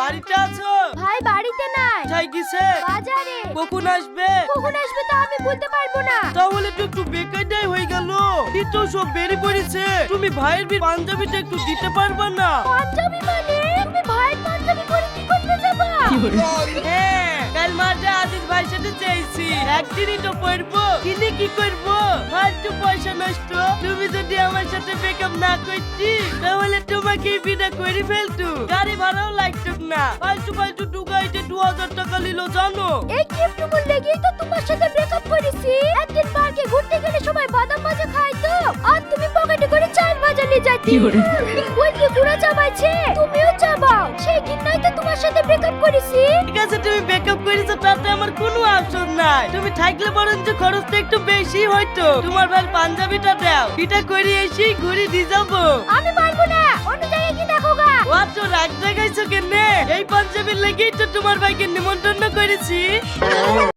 বাড়িতে আছো? ভাই বাড়িতে নাই। যাই গেছে। বাজারে। কখন আসবে। কখন আসবে তা আমি বলতে পারব না। তাহলে তো একটু বেকারটাই হয়ে গেল। এই তো সব বেরি পড়েছে। তুমি ভাইয়ের বি পাঞ্জাবিটা একটু দিতে পারবা না? পাঞ্জাবি মানে? তুমি ভাইয়ের পাঞ্জাবি পরে কি করতে যাবা? হ্যাঁ সাথে চেয়েছি একদিনই তো পড়ব কিনে কি করব? ফালতু পয়সা নষ্ট। তুমি যদি আমার সাথে ব্রেকআপ না করছি তাহলে তোমাকে বিনা করে ফেলতু। গাড়ি ভাড়াও লাগতো না। ফালতু ফালতু টুকাইতে দু হাজার টাকা নিল জানো? এই কিপটুকুর লেগেই তো তোমার সাথে ব্রেকআপ করেছি? একদিন পার্কে ঘুরতে গেলে সবাই বাদাম ভাজা খায় তো। আর তুমি পকেটে করে চাল ভাজা নিয়ে যাচ্ছি ওই কি আছে তুমি ব্যাকআপ করেছ তাতে আমার কোনো আসর নাই। তুমি থাকলে বরঞ্চ খরচটা একটু বেশি হয়তো তোমার ভাই পাঞ্জাবিটা দাও। এটা করে এসে ঘুরে দিয়ে যাব। আমি পারব না। অন্য জায়গায় কি দেখো গা। অত রাগ দেখাইছো কেন? এই পাঞ্জাবির লেগেই তো তোমার ভাইকে নিমন্ত্রণ করেছি।